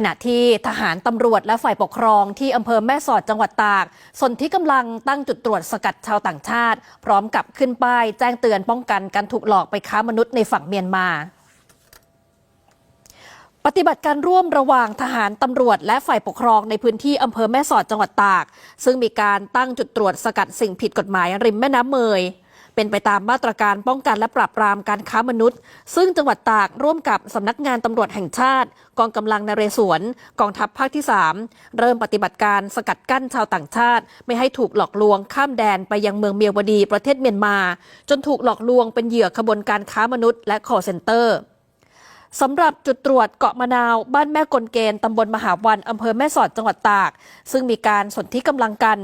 ขณะที่ทหารตำรวจและฝ่ายปกครองที่อำเภอแม่สอดจังหวัดตากสนที่กำลังตั้งจุดตรวจสกัดชาวต่างชาติ พร้อมกับขึ้นป้ายแจ้งเตือนป้องกันการถูกหลอกไปค้ามนุษย์ในฝั่งเมียนมาปฏิบัติการร่วมระหว่างทหารตำรวจและฝ่ายปกครองในพื้นที่อำเภอแม่สอดจังหวัดตาก ซึ่งมีการตั้งจุดตรวจสกัดสิ่งผิดกฎหมายริมแม่น้ำเมย เป็นไปตามมาตรการป้องกันและปราบปรามการค้ามนุษย์ ซึ่งจังหวัดตากร่วมกับสำนักงานตำรวจแห่งชาติ กองกำลังนเรศวรกองทัพภาคที่ 3 เริ่มปฏิบัติการสกัดกั้นชาวต่างชาติ ไม่ให้ถูกหลอกลวงข้ามแดนไปยังเมืองเมียวดีประเทศเมียนมา จนถูกหลอกลวงเป็นเหยื่อขบวนการค้ามนุษย์และคอเซ็นเตอร์ สำหรับจุดตรวจเกาะมะนาว บ้านแม่กลเกณฑ์ตำบลมหาวันอำเภอแม่สอดจังหวัดตาก ซึ่งมีการสนที่กำลังกัน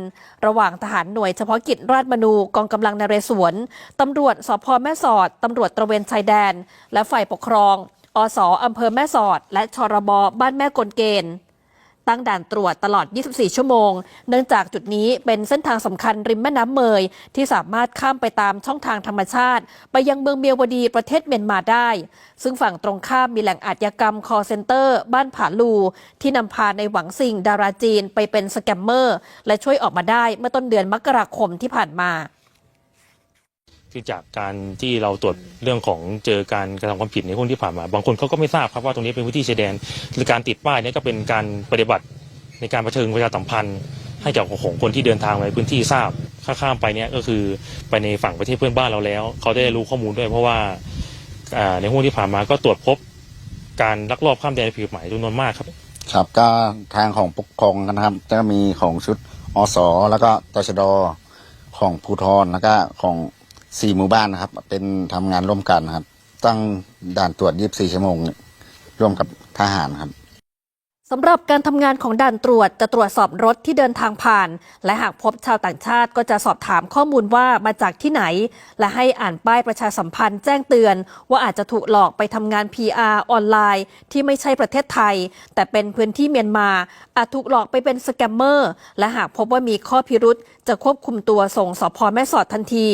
ระหว่างทหารหน่วยเฉพาะกิจราชมนูกองกำลังนเรศวรตำรวจสพแม่สอดตำรวจตระเวนชายแดน และฝ่ายปกครอง อสอำเภอแม่สอด และชรบบ้านแม่กลเกณฑ์ ตั้งด่านตรวจตลอด 24 ชั่วโมง เนื่องจากจุดนี้เป็นเส้นทางสำคัญริมแม่น้ำเมย ที่สามารถข้ามไปตามช่องทางธรรมชาติ ไปยังเมืองเมียวดีประเทศเมียนมาได้ ซึ่งฝั่งตรงข้ามมีแหล่งอาชญากรรมคอเซ็นเตอร์ บ้านผาลู ที่นำพาในหวังซิงดาราจีนไปเป็นสแกมเมอร์ และช่วยออกมาได้เมื่อต้นเดือนมกราคมที่ผ่านมา คือจากการที่เราตรวจเรื่องของเจอการกระทำความผิดในห่วงที่ผ่านมา บางคนเขาก็ไม่ทราบครับว่าตรงนี้เป็นพื้นที่ชายแดนหรือการติดป้ายเนี่ยก็เป็นการปฏิบัติในการประเชิงประชาสัมพันธ์ ให้กับของคนที่เดินทางในพื้นที่ทราบข้าข้ามไปเนี่ยก็คือไปในฝั่งประเทศเพื่อนบ้านเราแล้ว เขาได้รู้ข้อมูลด้วยเพราะว่าอ่าในห่วงที่ผ่านมาก็ตรวจพบการลักลอบข้ามแดนผิดกฎหมายจำนวนมากครับ ครับก็ทางของปกครองนะครับจะมีของชุดอสแล้วก็ตชดของภูทรแล้วก็ของ สี่หมู่บ้านนะครับ เป็นทำงานร่วมกันนะครับ ตั้งด่านตรวจยีิบสี่ชั่วโมงร่วมกับทหารครับ สำหรับการทำงานของด่านตรวจจะตรวจสอบรถที่เดินทางผ่าน และหากพบชาวต่างชาติก็จะสอบถามข้อมูลว่ามาจากที่ไหน และให้อ่านป้ายประชาสัมพันธ์แจ้งเตือน ว่าอาจจะถูกหลอกไปทำงาน PR ออนไลน์ ที่ไม่ใช่ประเทศไทย แต่เป็นพื้นที่เมียนมา อาจถูกหลอกไปเป็นสแกมเมอร์และหากพบว่ามีข้อพิรุษจะควบคุมตัวส่งสพแม่สอดทันที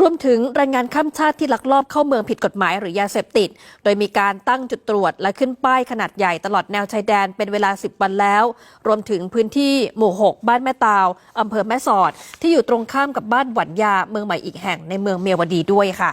รวมถึงแรงงานข้ามชาติที่ลักลอบเข้าเมืองผิดกฎหมายหรือยาเสพติด โดยมีการตั้งจุดตรวจและขึ้นป้ายขนาดใหญ่ตลอดแนวชายแดนเป็นเวลา 10 วันแล้ว รวมถึงพื้นที่หมู่ 6 บ้านแม่ตาวอำเภอแม่สอด ที่อยู่ตรงข้ามกับบ้านหวันยาเมืองใหม่อีกแห่งในเมืองเมียวดีด้วยค่ะ